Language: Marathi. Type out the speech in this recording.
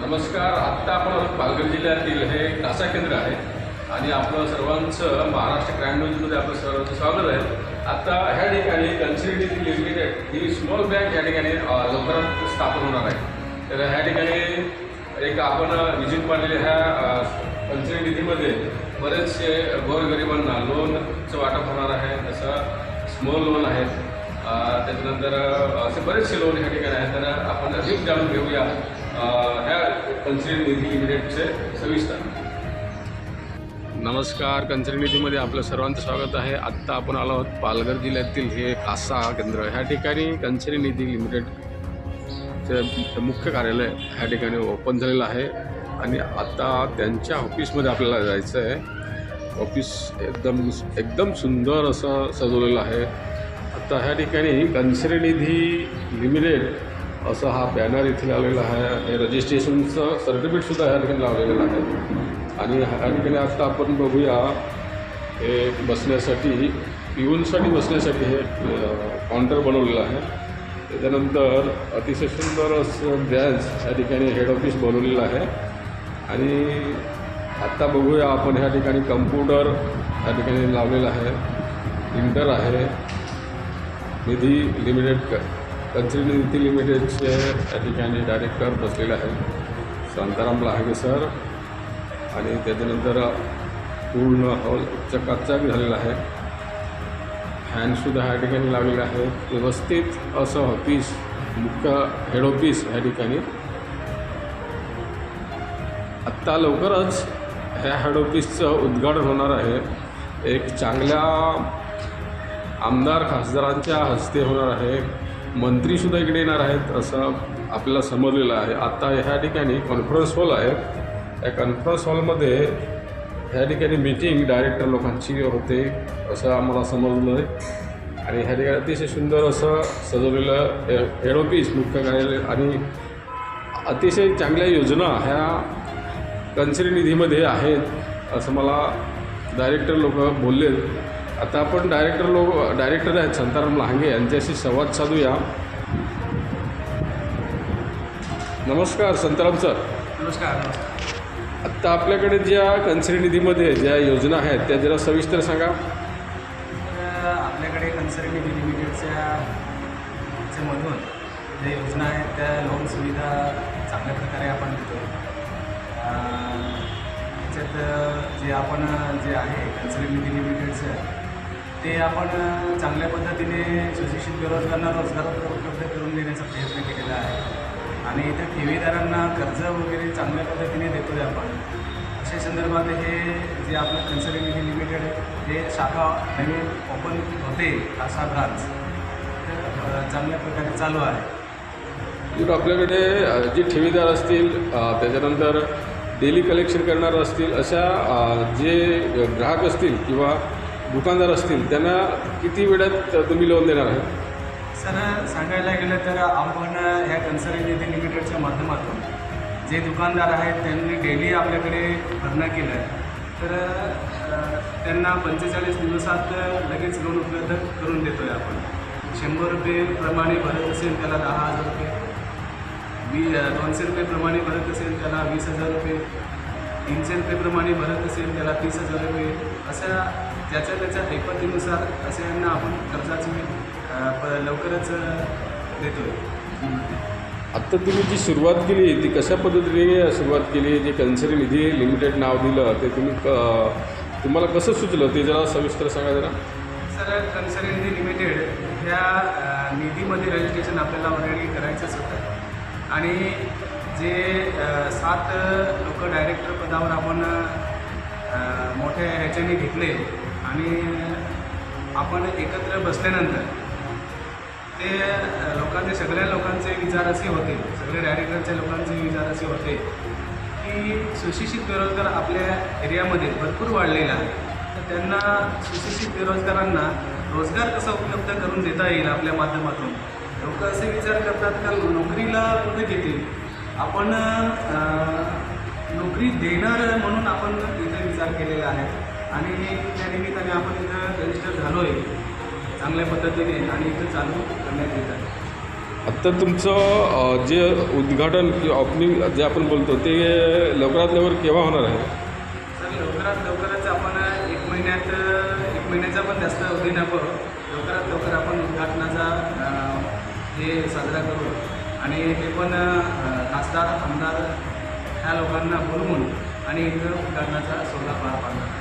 नमस्कार. आत्ता आपण पालघर जिल्ह्यातील हे कासा केंद्र आहे आणि आपलं सर्वांचं महाराष्ट्र क्राईम न्यूजमध्ये आपलं सर्वांचं स्वागत आहे. आत्ता ह्या ठिकाणी कन्सिडरिटी लिमिटेड ही स्मॉल बँक या ठिकाणी लवकरात स्थापन होणार आहे. तर ह्या ठिकाणी एक आपण विजित पाडलेल्या ह्या कन्सिडी निधीमध्ये बरेचसे गोरगरिबांना लोनचं वाटप होणार आहे. जसं स्मॉल लोन आहेत त्याच्यानंतर असे बरेचसे लोन ह्या ठिकाणी आहेत. तर आपण अधिक जाणून घेऊया. अ, निधी लिमिटेडचे सविस्तर. नमस्कार कन्सिडर निधीमध्ये आपलं सर्वांचं स्वागत आहे. आत्ता आपण आलो आहोत पालघर जिल्ह्यातील हे कासा केंद्र. ह्या ठिकाणी कन्सिडर निधी लिमिटेडचे मुख्य कार्यालय ह्या ठिकाणी ओपन झालेलं आहे. आणि आता त्यांच्या ऑफिसमध्ये आपल्याला जायचं आहे. ऑफिस एकदम एकदम सुंदर असं सजवलेलं आहे. आता ह्या ठिकाणी कन्सिडर निधी लिमिटेड असं हा बॅनर इथे लावलेला आहे. हे रजिस्ट्रेशनचं सर्टिफिकेटसुद्धा ह्या ठिकाणी लावलेलं आहे. आणि ह्या ठिकाणी आता आपण बघूया हे बसण्यासाठी पिऊनसाठी बसण्यासाठी हे काउंटर बनवलेलं आहे. त्याच्यानंतर अतिशय सुंदर असं ब्रँच या ठिकाणी हेड ऑफिस बनवलेलं आहे. आणि आत्ता बघूया आपण ह्या ठिकाणी कम्प्युटर या ठिकाणी लावलेलं आहे. प्रिंटर आहे. निधी लिमिटेड क नीती लिमिटेडचे या ठिकाणी डायरेक्टर बसलेले आहेत. शांताराम लहागे सर आणि त्याच्यानंतर पूर्ण हॉल चकाचक झालेला आहे. फॅनसुद्धा ह्या ठिकाणी लावलेला आहे व्यवस्थित असं ऑफिस मुख्य हेड ऑफिस ह्या ठिकाणी. आत्ता लवकरच ह्या हेड ऑफिसचं उद्घाटन होणार आहे. एक चांगल्या आमदार खासदारांच्या हस्ते होणार आहे. मंत्रीसुद्धा इकडे येणार आहेत असं आपल्याला समजलेलं आहे. आत्ता ह्या ठिकाणी कॉन्फरन्स हॉल आहे. या कॉन्फरन्स हॉलमध्ये ह्या ठिकाणी मीटिंग डायरेक्टर लोकांची होते असं आम्हाला समजलं आहे. आणि ह्या ठिकाणी अतिशय सुंदर असं सजवलेलं हे- हेड ऑफिस मुख्य कार्यालय आणि अतिशय चांगल्या योजना ह्या कन्सिडर निधीमध्ये आहेत असं मला डायरेक्टर लोक बोलले आता आपण डायरेक्टर लोक डायरेक्टर आहेत शांताराम लहांगे यांच्याशी संवाद साधूया. नमस्कार शांताराम सर नमस्कार नमस्कार. आत्ता आपल्याकडे ज्या कन्सिडर निधीमध्ये ज्या योजना आहेत त्या जरा सविस्तर सांगा. आपल्याकडे कन्सर्निटी लिमिटेडच्या च्या मधून ज्या योजना आहेत त्या लोन सुविधा चांगल्या प्रकारे आपण देतो. त्याच्यात जे आपण जे आहे कन्सर्निटी लिमिटेडचं ते आपण चांगल्या पद्धतीने सुशिक्षित बेरोजगारांना रोजगार उपलब्ध करून देण्याचा प्रयत्न केलेला आहे. आणि इथे ठेवीदारांना कर्ज वगैरे चांगल्या पद्धतीने देतो आहे आपण. अशा संदर्भात हे जे आपलं कन्सल्टिंग लिमिटेड हे शाखा नवीन ओपन होते असा ब्रांच तर चांगल्या प्रकारे चालू आहे. तर आपल्याकडे जे ठेवीदार असतील त्याच्यानंतर डेली कलेक्शन करणारं असतील अशा जे ग्राहक असतील किंवा दुकानदार असतील त्यांना किती वेळात तुम्ही लोन देणार आहे? सर सांगायला गेलं तर आपण ह्या कन्सल्टिंग लिमिटेडच्या माध्यमातून जे दुकानदार आहेत त्यांनी डेली आपल्याकडे भरणा केलं आहे तर त्यांना पंचेचाळीस दिवसात लगेच लोन उपलब्ध करून देतो आहे आपण. शंभर रुपये प्रमाणे भरत असेल त्याला दहा हजार रुपये. वी दोनशे रुपये प्रमाणे भरत असेल त्याला वीस हजार रुपये. तीनशे रुपये प्रमाणे भरत असेल त्याला तीस हजार रुपये. अशा ज्याच्या त्याच्या ऐपतीनुसार असे यांना आपण कर्जाची लवकरच देतो आत्ता तुम्ही जी सुरुवात केली ती कशा पद्धतीने सुरुवात केली? जे कन्सरी निधी लिमिटेड नाव दिलं ते तुम्ही क तुम्हाला कसं सुचलं? ते जरा सविस्तर सांगा जरा. सर कन्सल्टन्सी लिमिटेड ह्या निधीमध्ये रजिस्ट्रेशन आपल्याला ऑलरेडी करायचंच होतं. आणि जे सात लोक डायरेक्टर पदावर आपण मोठ्या ह्याच्याने घेतले आणि आपण एकत्र बसल्यानंतर ते लोकांचे सगळ्या लोकांचे विचार असे होते सगळे डायरेक्टरच्या लोकांचे विचार असे होते की सुशिक्षित बेरोजगार आपल्या एरियामध्ये भरपूर वाढलेला आहे. तर त्यांना सुशिक्षित बेरोजगारांना रोजगार कसा उपलब्ध करून देता येईल आपल्या माध्यमातून? लोक असे विचार करतात का नोकरीला कुठे घेतील? आपण नोकरी देणार म्हणून आपण इथे विचार केलेला आहे. आणि त्या निमित्ताने आपण इथं रजिस्टर झालो आहे चांगल्या पद्धतीने आणि इथं चालू करण्यात येत आहे. आत्ता तुमचं जे उद्घाटन किंवा ओपनिंग जे आपण बोलतो ते लवकरात लवकर केव्हा होणार आहे? तर लवकरात लवकरच आपण एक महिन्यात एक महिन्याचा पण जास्त अवधी नको. लवकरात लवकर आपण उद्घाटनाचा हे साजरा करू. आणि ते पण खासदार आमदार ह्या लोकांना बोलवून आणि इथं उद्घाटनाचा सोहळा पार पाडणार.